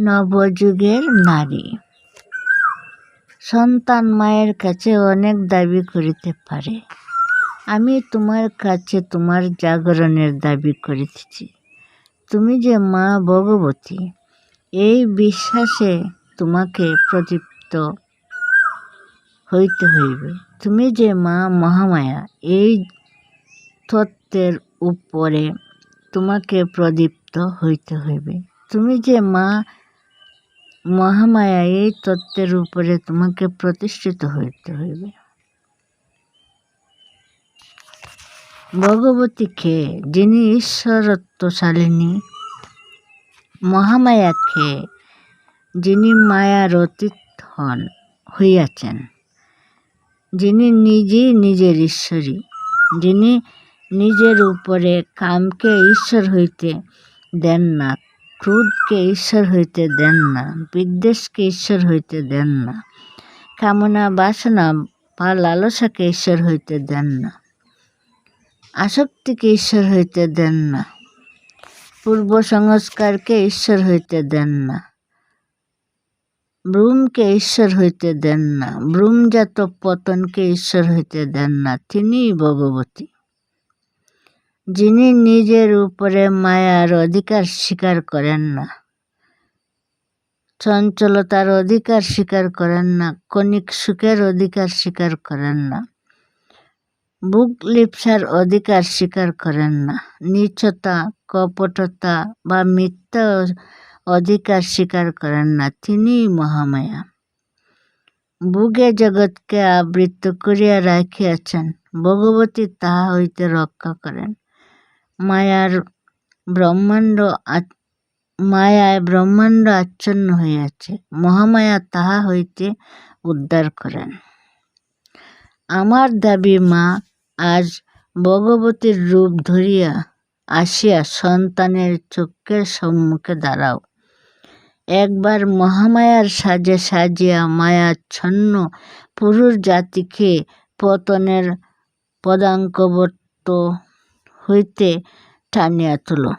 নবযুগের নারী। সন্তান মায়ের কাছে অনেক দাবি করিতে পারে। আমি তোমার কাছে তোমার জাগরণের দাবি করিতেছি। তুমি যে মা ভগবতী, এই বিশ্বাসে তোমাকে প্রদীপ্ত হইতে হইবে। তুমি যে মা মহামায়া, এই তত্ত্বের উপরে তোমাকে প্রদীপ্ত হইতে হইবে। তুমি যে মা মহামায়া এই তত্ত্বের উপরে তোমাকে প্রতিষ্ঠিত হইতে হইবে। ভগবতী খে যিনি ঈশ্বরত্বশালিনী মহামায়া খে যিনি মায়ার অতীত হন, হইয়াছেন, যিনি নিজেই নিজের ঈশ্বরী, যিনি নিজের উপরে কামকে ঈশ্বর হইতে দেন না ক্রোধকে ঈশ্বর হইতে দেন না বিদ্বেষকে ঈশ্বর হইতে দেন না, কামনা বাসনা বা লালসাকে ঈশ্বর হইতে দেন না আসক্তিকে ঈশ্বর হইতে দেন না, পূর্ব সংস্কারকে ঈশ্বর হইতে দেন না ব্রুমকে ঈশ্বর হইতে দেন না, ব্রুমজাত পতনকে ঈশ্বর হইতে দেন না, তিনিই ভগবতী। যিনি নিজের উপরে মায়ার অধিকার স্বীকার করেন না। চঞ্চলতার অধিকার স্বীকার করেন না কণিক সুখের অধিকার স্বীকার করেন না। বুক লিপসার অধিকার স্বীকার করেন না, নিচতা, কপটতা বা মিথ্যা অধিকার স্বীকার করেন না তিনিই মহামায়া। বুগে জগৎকে আবৃত করিয়া রাখিয়াছেন, ভগবতী তাহা হইতে রক্ষা করেন। মায়ার ব্রহ্মাণ্ড মায়ায় ব্রহ্মাণ্ড আচ্ছন্ন হইয়াছে। মহামায়া তাহা হইতে উদ্ধার করেন। আমার দাবি, মা, আজ ভগবতীর রূপ ধরিয়া আসিয়া সন্তানের চক্ষের সম্মুখে দাঁড়াও। একবার মহামায়ার সাজে সাজিয়া মায়াচ্ছন্ন পুরুষ জাতিকে পতনের পদাঙ্কবর্ত হইতে টানিয়া তুলো।